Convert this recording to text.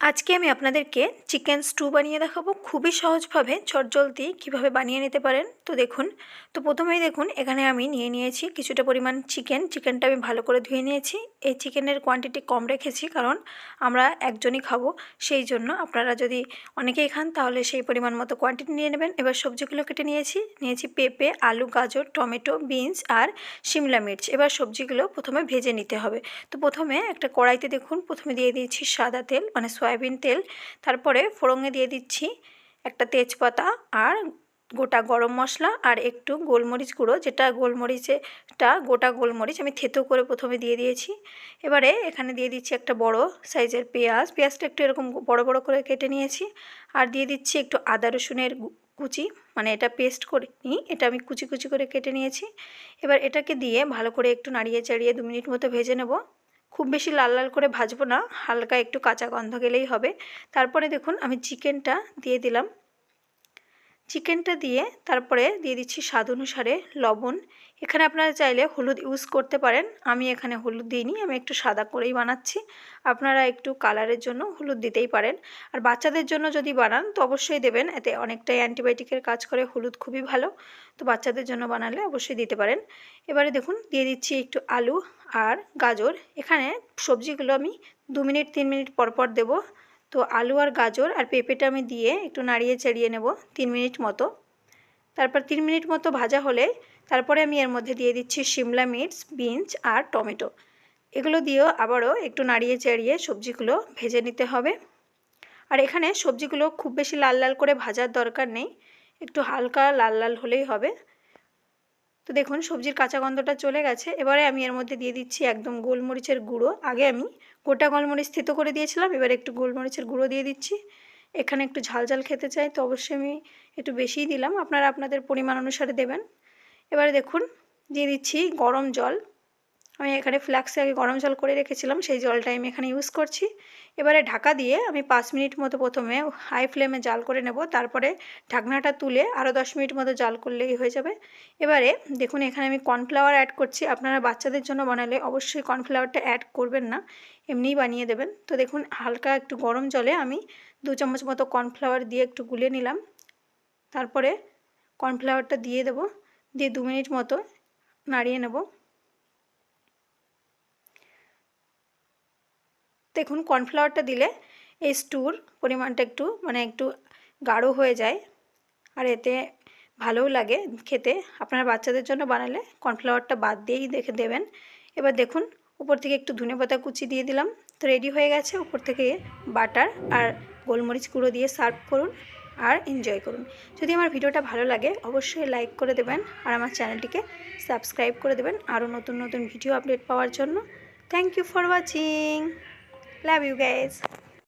আজকে আমি আপনাদেরকে চিকেন স্টু বানিয়ে দেখাবো। খুবই সহজভাবে চটজলদি কীভাবে বানিয়ে নিতে পারেন। তো দেখুন, তো প্রথমেই দেখুন, এখানে আমি নিয়ে নিয়েছি কিছুটা পরিমাণ চিকেন। চিকেনটা আমি ভালো করে ধুয়ে নিয়েছি। এই চিকেনের কোয়ান্টিটি কম রেখেছি, কারণ আমরা একজনই খাব। সেই জন্য আপনারা যদি অনেকেই খান, তাহলে সেই পরিমাণ মতো কোয়ান্টিটি নিয়ে নেবেন। এবার সবজিগুলো কেটে নিয়েছি। নিয়েছি পেঁপে, আলু, গাজর, টমেটো, বিনস আর শিমলা মির্চ। এবার সবজিগুলো প্রথমে ভেজে নিতে হবে। তো প্রথমে একটা কড়াইতে দেখুন, প্রথমে দিয়ে দিয়েছি সাদা তেল মানে সয়াবিন তেল, তারপরে ফোড়ঙে দিয়ে দিচ্ছি একটা তেজপাতা আর গোটা গরম মশলা আর একটু গোলমরিচ গুঁড়ো, যেটা গোলমরিচেটা গোটা গোলমরিচ আমি থেতো করে প্রথমে দিয়ে দিয়েছি। এবারে এখানে দিয়ে দিচ্ছি একটা বড় সাইজের পেঁয়াজ, পেঁয়াজটা একটু এরকম বড় বড় করে কেটে নিয়েছি। আর দিয়ে দিচ্ছি একটু আদা রসুনের কুচি মানে এটা পেস্ট করে নিই, এটা আমি কুচি কুচি করে কেটে নিয়েছি। এবার এটাকে দিয়ে ভালো করে একটু নাড়িয়ে চাড়িয়ে দু মিনিট মতো ভেজে নেব। খুব বেশি লাল লাল করে ভাজবো না, হালকা একটু কাঁচা গন্ধ গেলেই হবে। তারপরে দেখুন আমি চিকেনটা দিয়ে দিলাম। চিকেনটা দিয়ে তারপরে দিয়ে দিচ্ছি স্বাদ অনুসারে লবণ। এখানে আপনারা চাইলে হলুদ ইউজ করতে পারেন। আমি এখানে হলুদ দিইনি, আমি একটু সাদা করেই বানাচ্ছি। আপনারা একটু কালারের জন্য হলুদ দিতেই পারেন। আর বাচ্চাদের জন্য যদি বানান, তো অবশ্যই দেবেন। এতে অনেকটাই অ্যান্টিবায়োটিকের কাজ করে, হলুদ খুবই ভালো। তো বাচ্চাদের জন্য বানালে অবশ্যই দিতে পারেন। এবারে দেখুন, দিয়ে দিচ্ছি একটু আলু। আর গাজর। এখানে সবজিগুলো আমি দু মিনিট, তিন মিনিট পর পর দেবো। তো আলু আর গাজর আর পেঁপেটা আমি দিয়ে একটু নাড়িয়ে চাড়িয়ে নেব তিন মিনিট মতো। তারপর তিন মিনিট মতো ভাজা হলে তারপরে আমি এর মধ্যে দিয়ে দিচ্ছি শিমলা মির্চ, বিনস আর টমেটো। এগুলো দিয়েও আবারও একটু নাড়িয়ে চাড়িয়ে সবজিগুলো ভেজে নিতে হবে। আর এখানে সবজিগুলো খুব বেশি লাল লাল করে ভাজার দরকার নেই। একটু হালকা লাল লাল হলেই হবে। তো দেখুন, সবজির কাঁচা গন্ধটা চলে গেছে। এবারে আমি এর মধ্যে দিয়ে দিচ্ছি একদম গোলমরিচের গুঁড়ো। আগে আমি গোটা গোলমরিচ স্থিত করে দিয়েছিলাম, এবার একটু গোলমরিচের গুঁড়ো দিয়ে দিচ্ছি। এখানে একটু ঝাল ঝাল খেতে চাই, তো অবশ্যই আমি একটু বেশিই দিলাম। আপনারা আপনাদের পরিমাণ অনুসারে দেবেন। এবারে দেখুন, দিয়ে দিচ্ছি গরম জল। আমি এখানে ফ্ল্যাক্সে আগে গরম জল করে রেখেছিলাম, সেই জলটা আমি এখানে ইউজ করছি। এবারে ঢাকা দিয়ে আমি পাঁচ মিনিট মতো প্রথমে হাই ফ্লেমে জাল করে নেব, তারপরে ঢাকনাটা তুলে আরও দশ মিনিট মতো জাল করলেই হয়ে যাবে। এবারে দেখুন, এখানে আমি কর্নফ্লাওয়ার অ্যাড করছি, আপনারা বাচ্চাদের জন্য বানালে অবশ্যই কর্নফ্লাওয়ারটা অ্যাড করবেন না, এমনিই বানিয়ে দেবেন। তো দেখুন, হালকা একটু গরম জলে আমি দু চামচ মতো কর্নফ্লাওয়ার দিয়ে একটু গুলে নিলাম, তারপরে কর্নফ্লাওয়ারটা দিয়ে দেব, দিয়ে দু মিনিট মতো নাড়িয়ে নেব। দেখুন কর্নফ্লাওয়ারটা দিলে এই স্টুর পরিমাণটা একটু মানে একটু গাঢ় হয়ে যায় আর এতে ভালোও লাগে খেতে। আপনার বাচ্চাদের জন্য বানালে কর্নফ্লাওয়ারটা বাদ দিয়েই দেখে দেবেন। এবার দেখুন, উপর থেকে একটু ধনে পাতা কুচি দিয়ে দিলাম। তো রেডি হয়ে গেছে, উপর থেকে বাটার আর গোলমরিচ গুঁড়ো দিয়ে সার্ভ করুন আর এনজয় করুন। যদি আমার ভিডিওটা ভালো লাগে, অবশ্যই লাইক করে দেবেন আর আমার চ্যানেলটিকে সাবস্ক্রাইব করে দেবেন। আরও নতুন নতুন ভিডিও আপডেট পাওয়ার জন্য। Thank you for watching Love you guys.